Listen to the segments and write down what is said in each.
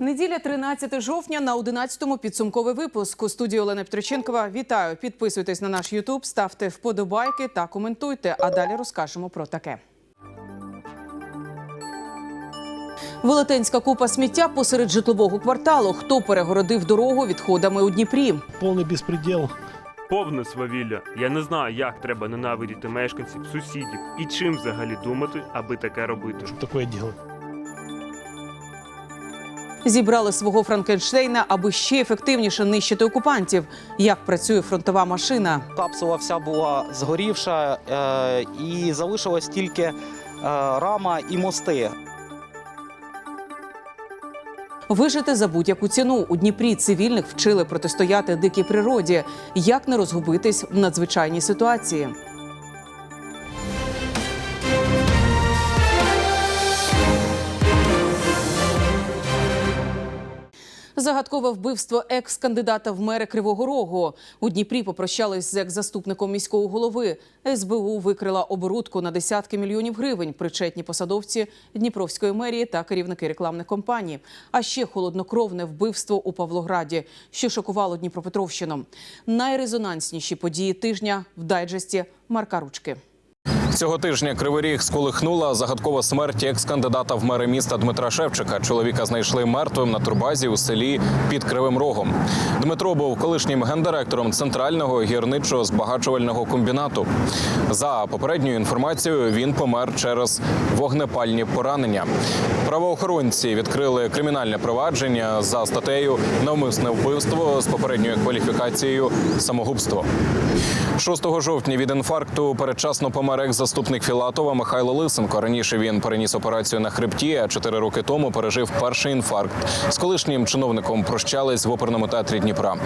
Неділя 13 жовтня на 11-му підсумковий випуск. У студії Олена Петриченкова. Вітаю! Підписуйтесь на наш Ютуб, ставте вподобайки та коментуйте. А далі розкажемо про таке. Велетенська купа сміття посеред житлового кварталу. Хто перегородив дорогу відходами у Дніпрі? Повний безпреділ. Повне свавілля. Я не знаю, як треба ненавидіти мешканців, сусідів і чим взагалі думати, аби таке робити. Такое дело. Зібрали свого Франкенштейна, аби ще ефективніше нищити окупантів. Як працює фронтова машина? Капсула вся була згорівша е, і залишилась тільки е, рама і мости. Вижити за будь-яку ціну у Дніпрі цивільних вчили протистояти дикій природі. Як не розгубитись в надзвичайній ситуації? Загадкове вбивство екс-кандидата в мери Кривого Рогу. У Дніпрі попрощались з екс-заступником міського голови. СБУ викрила оборудку на десятки мільйонів гривень. Причетні посадовці Дніпровської мерії та керівники рекламних компаній. А ще холоднокровне вбивство у Павлограді, що шокувало Дніпропетровщину. Найрезонансніші події тижня в дайджесті Марка Ручки. Цього тижня Кривий Ріг сколихнула загадкова смерть екс-кандидата в мери міста Дмитра Шевчика. Чоловіка знайшли мертвим на турбазі у селі під Кривим Рогом. Дмитро був колишнім гендиректором центрального гірничо збагачувального комбінату. За попередньою інформацією, він помер через вогнепальні поранення. Правоохоронці відкрили кримінальне провадження за статтею Навмисне вбивство з попередньою кваліфікацією самогубство. 6 жовтня від інфаркту передчасно помер екс-заступник Філатова Михайло Лисенко. Раніше він переніс операцію на хребті, а чотири роки тому пережив перший інфаркт. З колишнім чиновником прощались в оперному театрі Дніпра.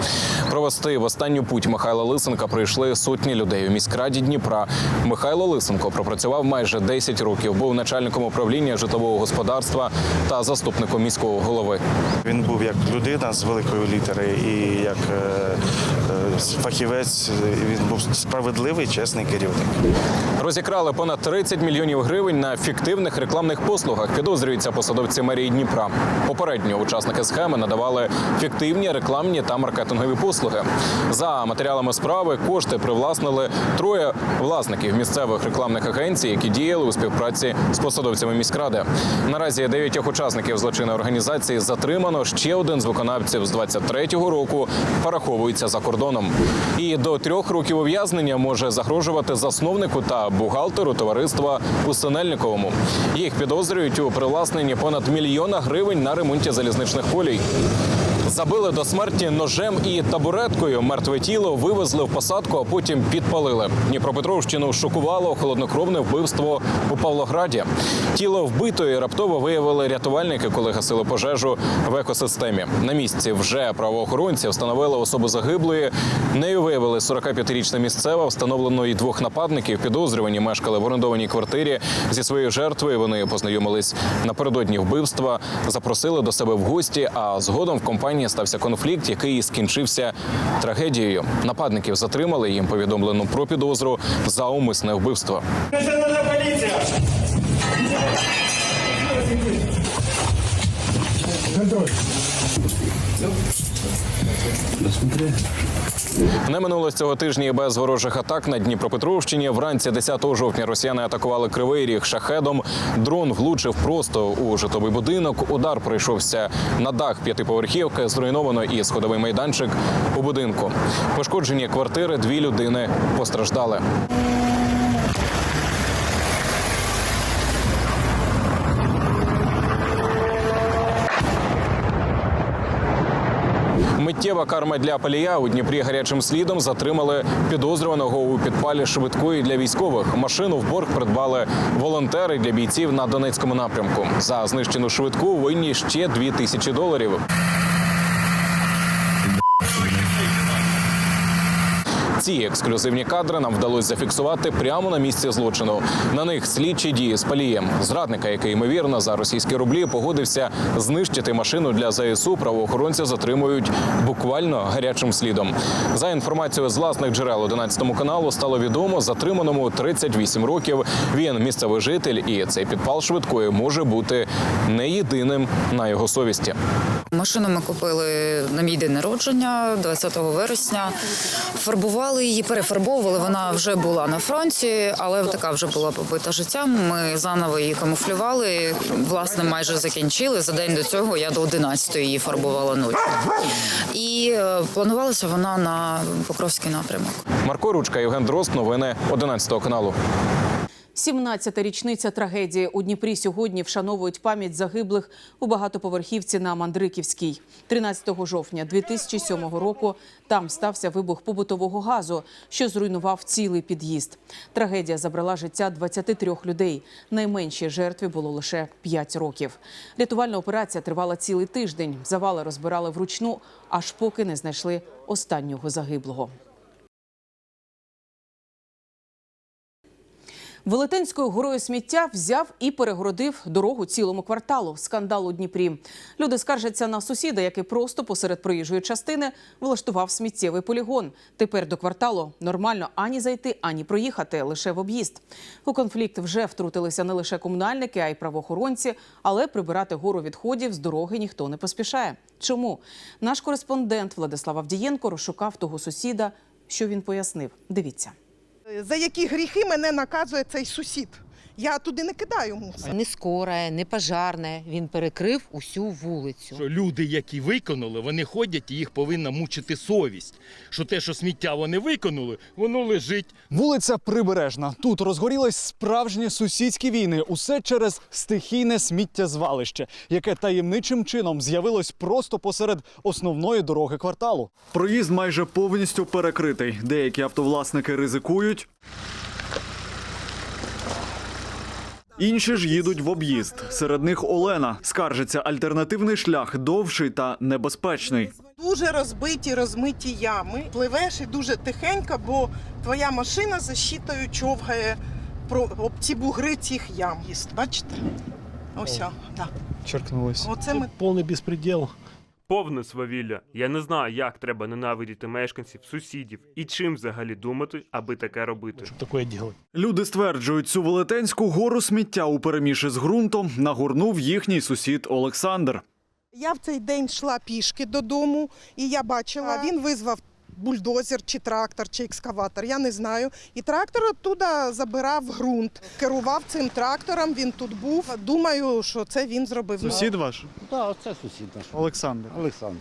Провести в останню путь Михайла Лисенка прийшли сотні людей у міськраді Дніпра. Михайло Лисенко пропрацював майже 10 років. Був начальником управління житлового господарства та заступником міського голови. Він був як людина з великої літери і як е, е, фахівець. Він був справедливий, чесний керівник. Розікрали понад 30 мільйонів гривень на фіктивних рекламних послугах. Підозрюються посадовці мерії Дніпра. Попередньо учасники схеми надавали фіктивні рекламні та маркетингові послуги. За матеріалами справи кошти привласнили троє власників місцевих рекламних агенцій, які діяли у співпраці з посадовцями міськради. Наразі дев'ятьох учасників злочинної організації затримано. Ще один з виконавців з 23-го року переховується за кордоном. І до трьох років ув'язнення може загрожувати засновнику та бухгалтеру товариства у Синельниковому. Їх підозрюють у привласненні понад мільйона гривень на ремонті залізничних колій. Забили до смерті ножем і табуреткою. Мертве тіло вивезли в посадку, а потім підпалили. Дніпропетровщину шокувало холоднокровне вбивство у Павлограді. Тіло вбитої раптово виявили рятувальники, коли гасили пожежу в екосистемі. На місці вже правоохоронці встановили особу загиблої. Нею виявили 45-річна місцева, встановлено і двох нападників. Підозрювані мешкали в орендованій квартирі зі своєю жертвою. Вони познайомились напередодні вбивства, запросили до себе в гості. А згодом в компанії стався конфлікт, який скінчився трагедією. Нападників затримали. Їм повідомлено про підозру за умисне вбивство. Національна поліція! Не минуло цього тижня без ворожих атак на Дніпропетровщині. Вранці 10 жовтня росіяни атакували кривий ріг шахедом. Дрон влучив просто у житловий будинок. Удар прийшовся на дах п'ятиповерхівки. Зруйновано і сходовий майданчик у будинку. Пошкоджені квартири. Дві людини постраждали. Миттєва карма для палія у Дніпрі гарячим слідом затримали підозрюваного у підпалі швидкої для військових. Машину в борг придбали волонтери для бійців на Донецькому напрямку. За знищену швидку винні ще дві тисячі доларів. Ці ексклюзивні кадри нам вдалося зафіксувати прямо на місці злочину. На них слідчі дії з палієм. Зрадника, який ймовірно за російські рублі погодився знищити машину для ЗСУ, правоохоронці затримують буквально гарячим слідом. За інформацією з власних джерел 11 каналу стало відомо затриманому 38 років. Він місцевий житель, і цей підпал швидкої може бути не єдиним на його совісті. Машину ми купили на мій день народження 20 вересня. Фарбували її, перефарбовували. Вона вже була на фронті, але така вже була побита життям. Ми заново її камуфлювали. Власне, майже закінчили. За день до цього я до 11 її фарбувала ночі. І е, планувалася вона на Покровський напрямок. Марко Ручка, Євген Дрозд, новини 11 каналу. 17-та річниця трагедії у Дніпрі сьогодні вшановують пам'ять загиблих у багатоповерхівці на Мандриківській. 13 жовтня 2007 року там стався вибух побутового газу, що зруйнував цілий під'їзд. Трагедія забрала життя 23 людей. Найменшій жертві було лише 5 років. Рятувальна операція тривала цілий тиждень. Завали розбирали вручну, аж поки не знайшли останнього загиблого. Велетенською горою сміття взяв і перегородив дорогу цілому кварталу. Скандал у Дніпрі. Люди скаржаться на сусіда, який просто посеред проїжджої частини влаштував сміттєвий полігон. Тепер до кварталу нормально ані зайти, ані проїхати, лише в об'їзд. У конфлікт вже втрутилися не лише комунальники, а й правоохоронці, але прибирати гору відходів з дороги ніхто не поспішає. Чому наш кореспондент Владислав Авдієнко розшукав того сусіда? Що він пояснив? Дивіться. За які гріхи мене наказує цей сусід? Я туди не кидаю мусор. Не скоре, не пожарне. Він перекрив усю вулицю. Що люди, які виконали, вони ходять і їх повинна мучити совість. Що те, що сміття вони виконали, воно лежить. Вулиця Прибережна. Тут розгорілись справжні сусідські війни. Усе через стихійне сміттєзвалище, яке таємничим чином з'явилось просто посеред основної дороги кварталу. Проїзд майже повністю перекритий. Деякі автовласники ризикують. Інші ж їдуть в об'їзд. Серед них Олена скаржиться альтернативний шлях довший та небезпечний. Дуже розбиті, розмиті ями. Пливеш і дуже тихенько, бо твоя машина за щитою човгає про об ці бугри цих ям. Бачите? Ось, так. да. Черкнулись. Оце ми Повний безпреділ. Повне свавілля. Я не знаю, як треба ненавидіти мешканців, сусідів і чим взагалі думати, аби таке робити. Таке робити. Люди стверджують, цю велетенську гору сміття у переміші з ґрунтом нагорнув їхній сусід Олександр. Я в цей день йшла пішки додому, і я бачила, він визвав бульдозер чи трактор, чи екскаватор, я не знаю. І трактор оттуда забирав ґрунт. Керував цим трактором, він тут був. Думаю, що це він зробив. Сусід ваш? Так, це сусід наш. Олександр. Олександр.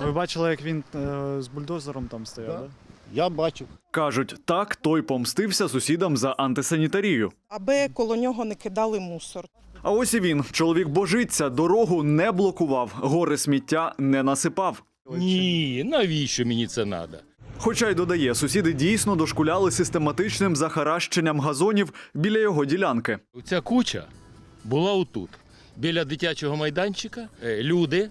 Ви бачили, як він е, з бульдозером там стояв? Да. Я бачив. Кажуть, так той помстився сусідам за антисанітарію. Аби коло нього не кидали мусор. А ось і він. Чоловік божиться, дорогу не блокував, гори сміття не насипав. Ні, навіщо мені це треба? Хоча й додає, сусіди дійсно дошкуляли систематичним захаращенням газонів біля його ділянки. Ця куча була отут, біля дитячого майданчика. Е, Люди,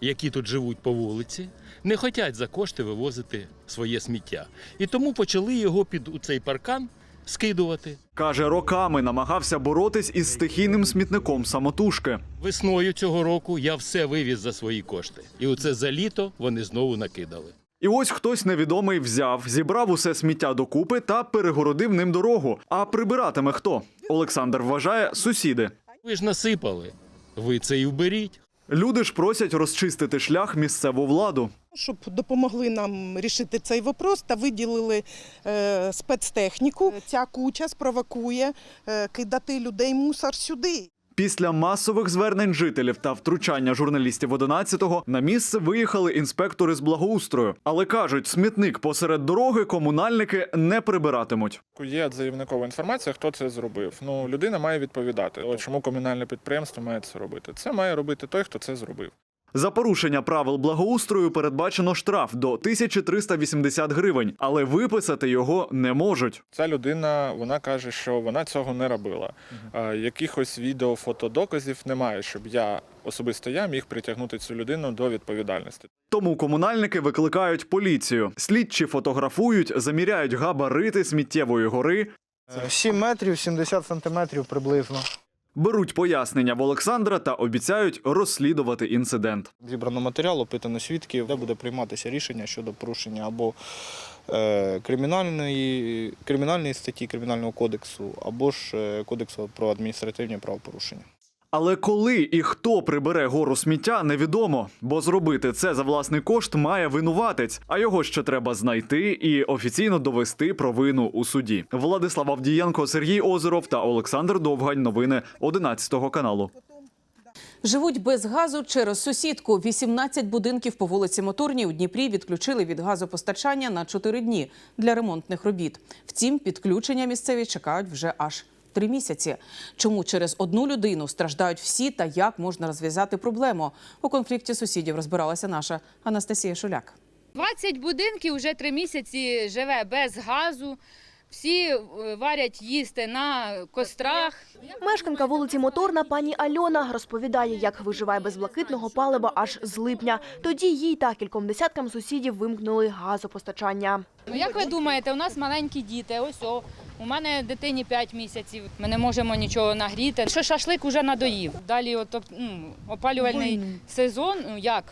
які тут живуть по вулиці, не хочуть за кошти вивозити своє сміття. І тому почали його під у цей паркан скидувати. Каже, роками намагався боротись із стихійним смітником самотужки. Весною цього року я все вивіз за свої кошти. І оце за літо вони знову накидали. І ось хтось невідомий взяв, зібрав усе сміття докупи та перегородив ним дорогу. А прибиратиме хто? Олександр вважає сусіди. Ви ж насипали. Ви це і вберіть. Люди ж просять розчистити шлях місцеву владу. Щоб допомогли нам рішити цей вопрос та виділили е, спецтехніку. Ця куча спровокує е, кидати людей мусор сюди. Після масових звернень жителів та втручання журналістів 11-го на місце виїхали інспектори з благоустрою. Але кажуть, смітник посеред дороги комунальники не прибиратимуть. Є заявникова інформація, хто це зробив. Ну, людина має відповідати. Чому комунальне підприємство має це робити? Це має робити той, хто це зробив. За порушення правил благоустрою передбачено штраф до 1380 гривень, але виписати його не можуть. Ця людина вона каже, що вона цього не робила. А, якихось відео, фотодоказів немає, щоб я особисто я міг притягнути цю людину до відповідальності. Тому комунальники викликають поліцію. Слідчі фотографують, заміряють габарити сміттєвої гори, 7 метрів, 70 сантиметрів приблизно. Беруть пояснення в Олександра та обіцяють розслідувати інцидент. Зібрано матеріал, опитано свідків, де буде прийматися рішення щодо порушення або е, кримінальної, кримінальної статті Кримінального кодексу, або ж е, Кодексу про адміністративні правопорушення. Але коли і хто прибере гору сміття, невідомо, бо зробити це за власний кошт має винуватець, а його ще треба знайти і офіційно довести провину у суді. Владислав Авдієнко, Сергій Озеров та Олександр Довгань. Новини 11 каналу. Живуть без газу через сусідку. 18 будинків по вулиці Моторній у Дніпрі відключили від газопостачання на 4 дні для ремонтних робіт. Втім, підключення місцеві чекають вже аж три місяці. Чому через одну людину страждають всі та як можна розв'язати проблему? У конфлікті сусідів розбиралася наша Анастасія Шуляк. 20 будинків вже три місяці живе без газу. Всі е, варять їсти на кострах. Мешканка вулиці Моторна пані Альона розповідає, як виживає без блакитного палива аж з липня. Тоді їй та кільком десяткам сусідів вимкнули газопостачання. Ну як ви думаєте, у нас маленькі діти, ось о. У мене дитині 5 місяців. Ми не можемо нічого нагріти. Що шашлик уже надоїв. Далі ну, опалювальний сезон. Ну як?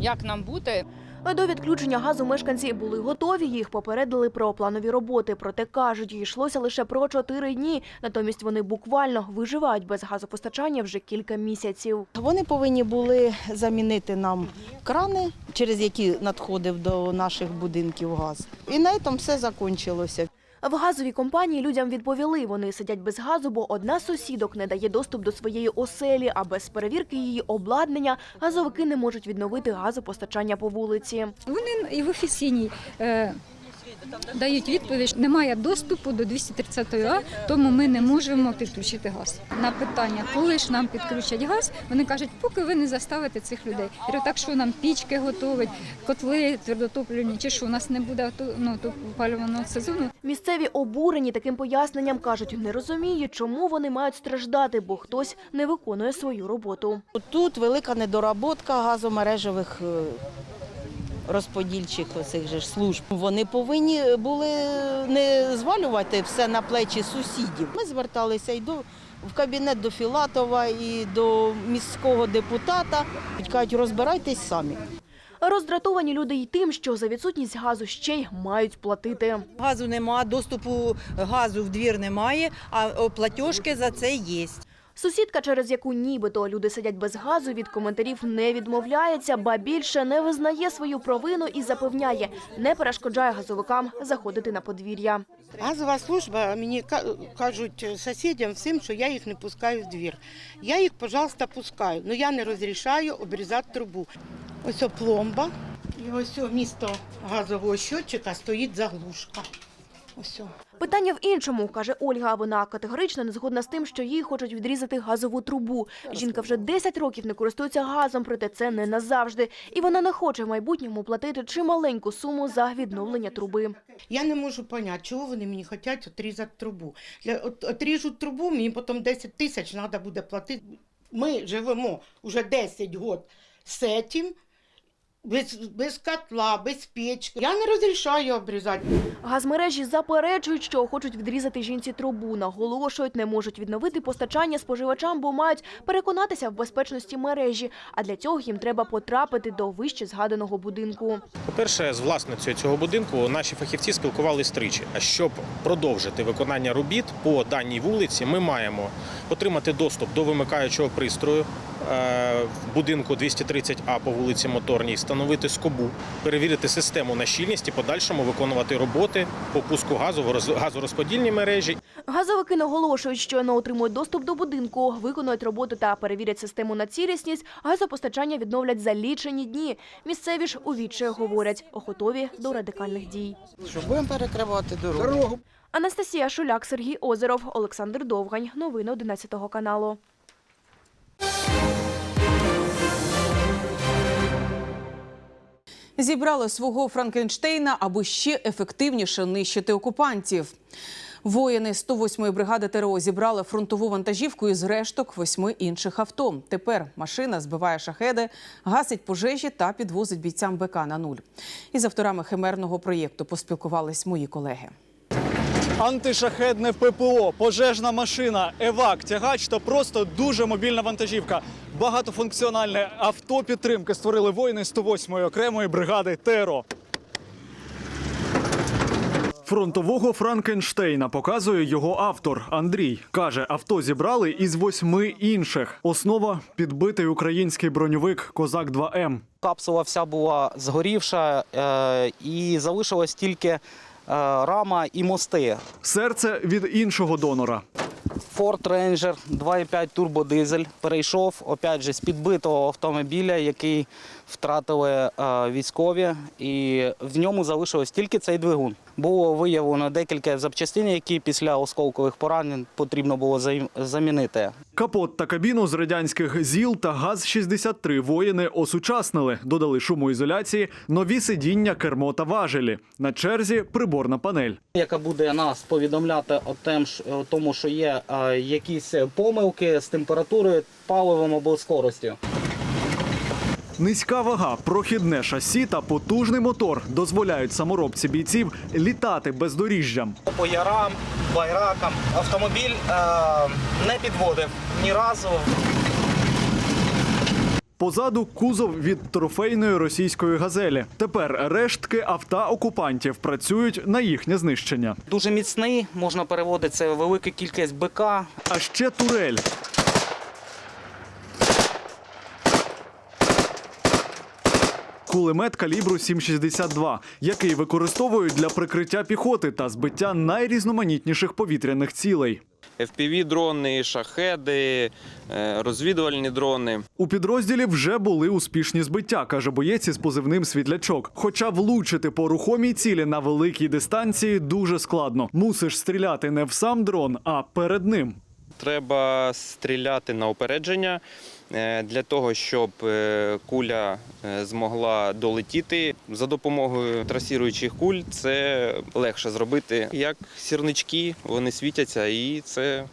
Як нам бути? До відключення газу мешканці були готові. Їх попередили про планові роботи. Проте кажуть, йшлося лише про чотири дні. Натомість вони буквально виживають без газопостачання вже кілька місяців. Вони повинні були замінити нам крани, через які надходив до наших будинків газ. І на цьому все закінчилося. В газовій компанії людям відповіли, вони сидять без газу, бо одна з сусідок не дає доступ до своєї оселі, а без перевірки її обладнання газовики не можуть відновити газопостачання по вулиці. Вони і в офіційній е, дають відповідь, що немає доступу до 230 А, тому ми не можемо підключити газ. На питання, коли ж нам підключать газ, вони кажуть, поки ви не заставите цих людей. Я говорю, так що нам пічки готовить, котли твердотоплені, чи що у нас не буде ну, то опалювального сезону. Місцеві обурені таким поясненням кажуть, не розуміють, чому вони мають страждати, бо хтось не виконує свою роботу. Тут велика недоработка газомережевих е, розподільчих оцих же служб. Вони повинні були не звалювати все на плечі сусідів. Ми зверталися і до в кабінет до Філатова, і до міського депутата. Кажуть, розбирайтесь самі. Роздратовані люди й тим, що за відсутність газу ще й мають платити. Газу нема, доступу газу в двір немає, а платіжки за це є. Сусідка, через яку нібито люди сидять без газу, від коментарів не відмовляється, ба більше не визнає свою провину і запевняє, не перешкоджає газовикам заходити на подвір'я. Газова служба мені кажуть сусідям всім, що я їх не пускаю в двір. Я їх, пожалуйста, пускаю, але я не розрішаю обрізати трубу. Ось о пломба, і ось місто газового щотчика стоїть заглушка. Ось. Питання в іншому, каже Ольга. Вона категорично не згодна з тим, що їй хочуть відрізати газову трубу. Жінка вже 10 років не користується газом, проте це не назавжди. І вона не хоче в майбутньому платити чималеньку суму за відновлення труби. Я не можу зрозуміти, чого вони мені хочуть відрізати трубу. Отріжуть трубу, мені потім 10 тисяч треба буде платити. Ми живемо вже 10 років з цим, без, без котла, без печки. Я не розрішаю обрізати. Газмережі заперечують, що хочуть відрізати жінці трубу. Наголошують, не можуть відновити постачання споживачам, бо мають переконатися в безпечності мережі. А для цього їм треба потрапити до вище згаданого будинку. По-перше, з власницею цього будинку наші фахівці спілкувалися тричі. А щоб продовжити виконання робіт по даній вулиці, ми маємо отримати доступ до вимикаючого пристрою будинку 230А по вулиці Моторній, встановити скобу, перевірити систему на щільність і подальшому виконувати роботи по пуску газу в роз- газорозподільній мережі. Газовики наголошують, що не отримують доступ до будинку, виконують роботу та перевірять систему на цілісність. Газопостачання відновлять за лічені дні. Місцеві ж у говорять, готові до радикальних дій. Що будемо перекривати дорогу? Анастасія Шуляк, Сергій Озеров, Олександр Довгань. Новини 11 каналу. Зібрали свого Франкенштейна, аби ще ефективніше нищити окупантів. Воїни 108-ї бригади ТРО зібрали фронтову вантажівку із решток восьми інших авто. Тепер машина збиває шахеди, гасить пожежі та підвозить бійцям БК на нуль. Із авторами химерного проєкту поспілкувались мої колеги. Антишахедне ППО, пожежна машина, евак, тягач та просто дуже мобільна вантажівка. Багатофункціональне авто підтримки створили воїни 108-ї окремої бригади ТРО. Фронтового Франкенштейна показує його автор Андрій. Каже, авто зібрали із восьми інших. Основа підбитий український броньовик Козак 2М. Капсула вся була згорівша е, і залишилась тільки рама і мости. Серце від іншого донора. Ford Ranger 2,5 турбодизель перейшов опять же з підбитого автомобіля, який втратили е, військові, і в ньому залишилось тільки цей двигун. Було виявлено декілька запчастин, які після осколкових поранень потрібно було замінити. Капот та кабіну з радянських ЗІЛ та ГАЗ-63 воїни осучаснили, додали шумоізоляції, нові сидіння, кермо та важелі. На черзі приборна панель. Яка буде нас повідомляти о тому, що є е, якісь помилки з температурою, паливом або скоростю. Низька вага, прохідне шасі та потужний мотор дозволяють саморобці бійців літати бездоріжжям. По ярам, байракам автомобіль е, не підводив ні разу. Позаду кузов від трофейної російської газелі. Тепер рештки авто окупантів працюють на їхнє знищення. Дуже міцний, можна переводити це велика кількість БК. А ще турель. Кулемет калібру 7,62, який використовують для прикриття піхоти та збиття найрізноманітніших повітряних цілей. FPV-дрони, шахеди, е, розвідувальні дрони. У підрозділі вже були успішні збиття, каже боєць із позивним світлячок. Хоча влучити по рухомій цілі на великій дистанції дуже складно. Мусиш стріляти не в сам дрон, а перед ним. Треба стріляти на опередження для того, щоб е, куля е, змогла долетіти за допомогою трасіруючих куль. Це легше зробити як сірнички, вони світяться і це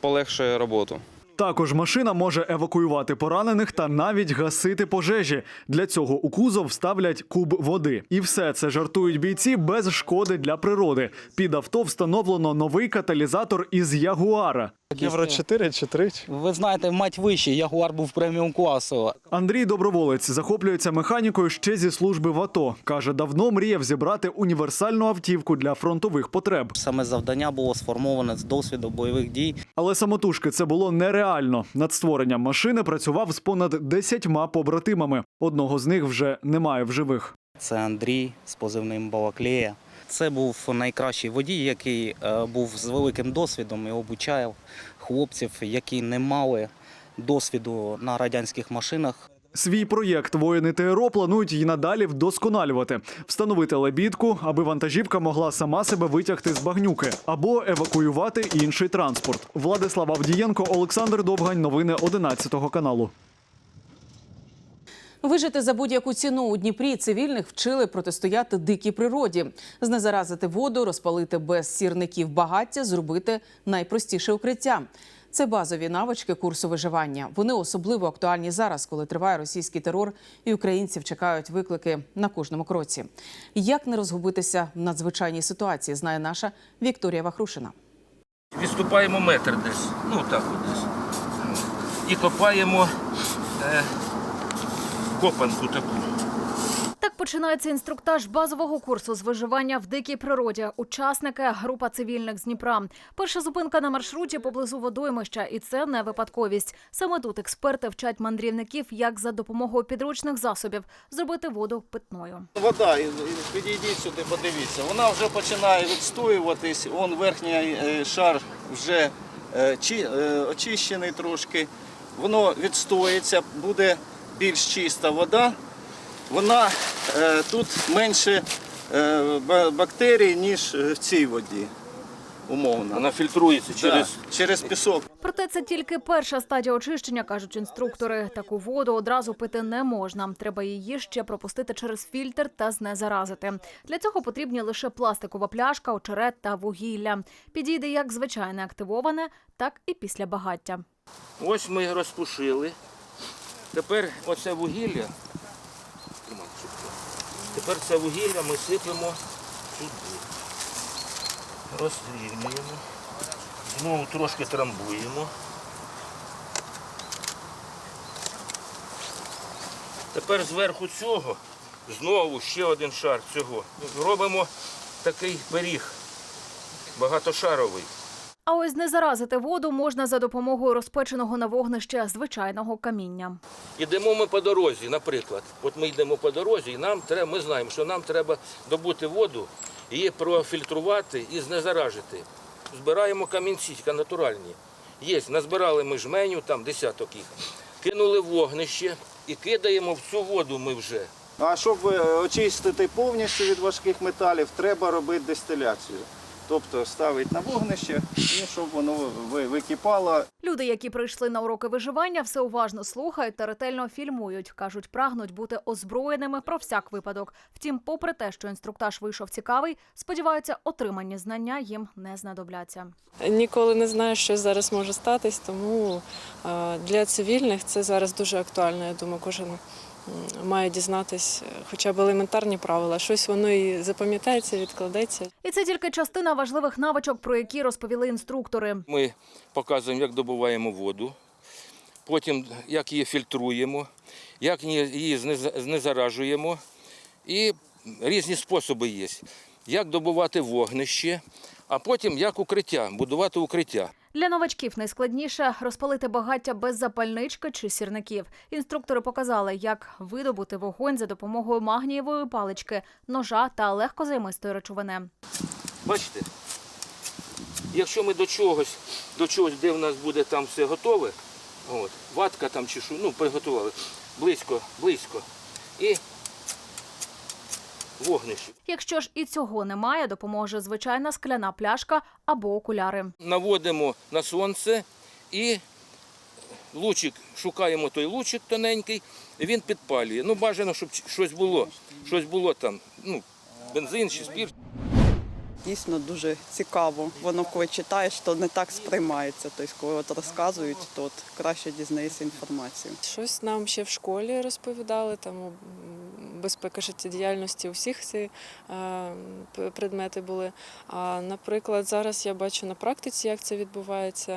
полегшує роботу. Також машина може евакуювати поранених та навіть гасити пожежі. Для цього у кузов вставлять куб води. І все це жартують бійці без шкоди для природи. Під авто встановлено новий каталізатор із Ягуара. Євро 4 чи 3? Ви знаєте, мать вищий, Ягуар був преміум класу. Андрій Доброволець захоплюється механікою ще зі служби в АТО. Каже, давно мріяв зібрати універсальну автівку для фронтових потреб. Саме завдання було сформоване з досвіду бойових дій. Але самотужки це було нереально. Над створенням машини працював з понад десятьма побратимами. Одного з них вже немає в живих. Це Андрій з позивним Балаклея. Це був найкращий водій, який е, був з великим досвідом і обучав хлопців, які не мали досвіду на радянських машинах. Свій проєкт воїни ТРО планують і надалі вдосконалювати, встановити лебідку, аби вантажівка могла сама себе витягти з багнюки або евакуювати інший транспорт. Владислав Авдієнко, Олександр Довгань. Новини 11 каналу. Вижити за будь-яку ціну у Дніпрі цивільних вчили протистояти дикій природі, знезаразити воду, розпалити без сірників багаття, зробити найпростіше укриття. Це базові навички курсу виживання. Вони особливо актуальні зараз, коли триває російський терор, і українців чекають виклики на кожному кроці. Як не розгубитися в надзвичайній ситуації, знає наша Вікторія Вахрушина. Відступаємо метр десь, ну так от десь. І копаємо е, копанку таку. Так починається інструктаж базового курсу з виживання в дикій природі. Учасники група цивільних з Дніпра. Перша зупинка на маршруті поблизу водоймища, і це не випадковість. Саме тут експерти вчать мандрівників, як за допомогою підручних засобів зробити воду питною. Вода, підійдіть сюди, подивіться. Вона вже починає відстоюватись. Он верхній е, шар вже е, е, очищений трошки. Воно відстоїться, буде більш чиста вода. Вона е, тут менше е, бактерій, ніж в цій воді. умовно. Вона фільтрується Да, через через пісок. Проте це тільки перша стадія очищення, кажуть інструктори. Таку воду одразу пити не можна. Треба її ще пропустити через фільтр та знезаразити. Для цього потрібні лише пластикова пляшка, очерет та вугілля. Підійде як звичайне активоване, так і після багаття. Ось ми розпушили. Тепер оце вугілля. Тепер це вугілля ми сипемо сюди. Розрівнюємо. Знову трошки трамбуємо. Тепер зверху цього знову ще один шар цього. Робимо такий пиріг багатошаровий. А ось знезаразити воду можна за допомогою розпеченого на вогнище звичайного каміння. Ідемо ми по дорозі, наприклад. От ми йдемо по дорозі, і нам треба, ми знаємо, що нам треба добути воду, її профільтрувати і знезаражити. Збираємо камінці ка натуральні. Є, назбирали ми жменю, там десяток їх. Кинули вогнище і кидаємо в цю воду ми вже. А щоб е, очистити повністю від важких металів, треба робити дистиляцію. Тобто ставити на вогнище і щоб воно ви- википало. Люди, які прийшли на уроки виживання, все уважно слухають та ретельно фільмують. кажуть, прагнуть бути озброєними про всяк випадок. Втім, попри те, що інструктаж вийшов цікавий, сподіваються, отримані знання їм не знадобляться. Ніколи не знаєш, що зараз може статись, тому для цивільних це зараз дуже актуально. Я думаю, кожен має дізнатись е, хоча б елементарні правила. Щось воно і запам'ятається, відкладеться. І це тільки частина важливих навичок, про які розповіли інструктори. Ми показуємо, як добуваємо воду, потім як її фільтруємо, як її знезаражуємо. І різні способи є. Як добувати вогнище, а потім як укриття, будувати укриття. Для новачків найскладніше розпалити багаття без запальнички чи сірників. Інструктори показали, як видобути вогонь за допомогою магнієвої палички, ножа та легкозаймистої речовини. Бачите? Якщо ми до чогось, до чогось, де в нас буде там все готове, от, ватка там чи що, ну, приготували, близько, близько. І вогнище. Якщо ж і цього немає, допоможе звичайна скляна пляшка або окуляри. Наводимо на сонце і лучик, шукаємо той лучик тоненький, він підпалює. Ну, бажано, щоб щось було, щось було там, ну, бензин чи спірт. Дійсно дуже цікаво. Воно коли читаєш, то не так сприймається. Тобто, коли от розказують, то от краще дізнаєшся інформацію. Щось нам ще в школі розповідали, там безпека життєдіяльності, у всіх ці е, предмети були. А наприклад, зараз я бачу на практиці, як це відбувається.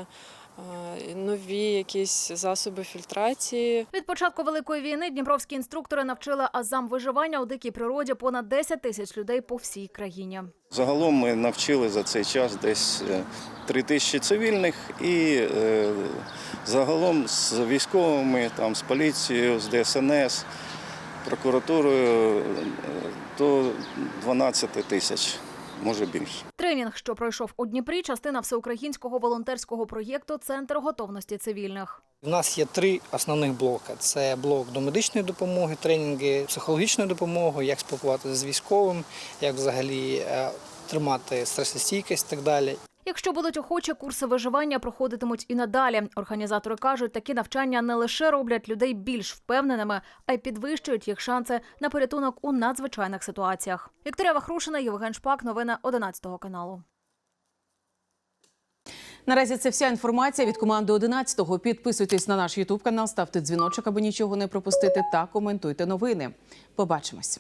е, Нові якісь засоби фільтрації, Від початку великої війни дніпровські інструктори навчили азам виживання у дикій природі понад 10 тисяч людей по всій країні. Загалом ми навчили за цей час десь е, три тисячі цивільних і е, загалом з військовими, там, з поліцією, з ДСНС, прокуратурою е, до 12 тисяч, може більше. Тренінг, що пройшов у Дніпрі, частина всеукраїнського волонтерського проєкту Центр готовності цивільних. У нас є три основних блоки: це блок до медичної допомоги, тренінги, психологічної допомоги, як спілкуватися з військовим, як взагалі е, тримати стресостійкість і так далі. Якщо будуть охочі, курси виживання проходитимуть і надалі. Організатори кажуть, такі навчання не лише роблять людей більш впевненими, а й підвищують їх шанси на порятунок у надзвичайних ситуаціях. Вікторія Вахрушина, Євген Шпак, новини 11 каналу. Наразі це вся інформація від команди 11-го. Підписуйтесь на наш Ютуб канал, ставте дзвіночок, аби нічого не пропустити, та коментуйте новини. Побачимось.